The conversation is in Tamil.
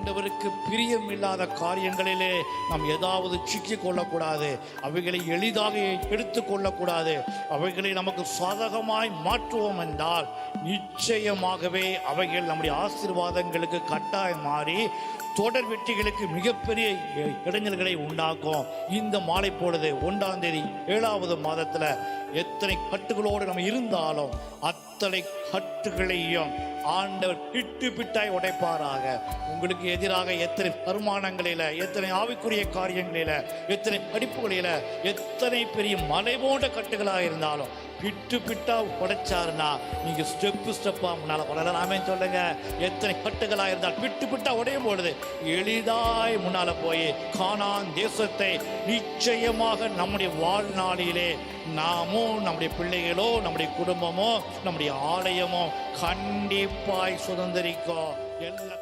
ஆண்டவருக்கு பிரியமில்லாத காரியங்களிலே நாம் ஏதாவது சிக்கிக் கொள்ளக்கூடாது அவைகளை எளிதாக எடுத்து கொள்ளக்கூடாது அவைகளை நமக்கு சாதகமாய் மாற்றுவோம் என்றால் நிச்சயமாகவே அவைகள் நம்முடைய ஆசீர்வாதங்களுக்கு கட்டாயம் மாறி தொடர் வெற்றிகளுக்கு மிகப்பெரிய இடைஞ்சல்களை உண்டாக்கும். இந்த மாலை பொழுது ஒன்றாம் தேதி ஏழாவது மாதத்தில் எத்தனை கட்டுகளோடு நம்ம இருந்தாலும் அத்தனை கட்டுகளையும் ஆண்டவர் பிட்டு பிட்டாய் உடைப்பாராக. உங்களுக்கு எதிராக எத்தனை பருமானங்களில எத்தனை ஆவிக்குரிய காரியங்களில எத்தனை படிப்புகளில எத்தனை பெரிய மலை போன்ற கட்டுகளாக இருந்தாலும் பிட்டு பிட்டா உடைச்சாருன்னா நீங்க ஸ்டெப்பு ஸ்டெப்பா முன்னால உடலாமே சொல்லுங்க. எத்தனை கட்டுகளா இருந்தால் பிட்டு பிட்டா உடையும் பொழுது எளிதாய் முன்னால போய் காணான் தேசத்தை நிச்சயமாக நம்முடைய வாழ்நாளிலே நாமோ நம்முடைய பிள்ளைகளோ நம்முடைய குடும்பமோ நம்முடைய ஆலயமோ கண்டிப்பாய் சுதந்திரிக்கோ எல்லா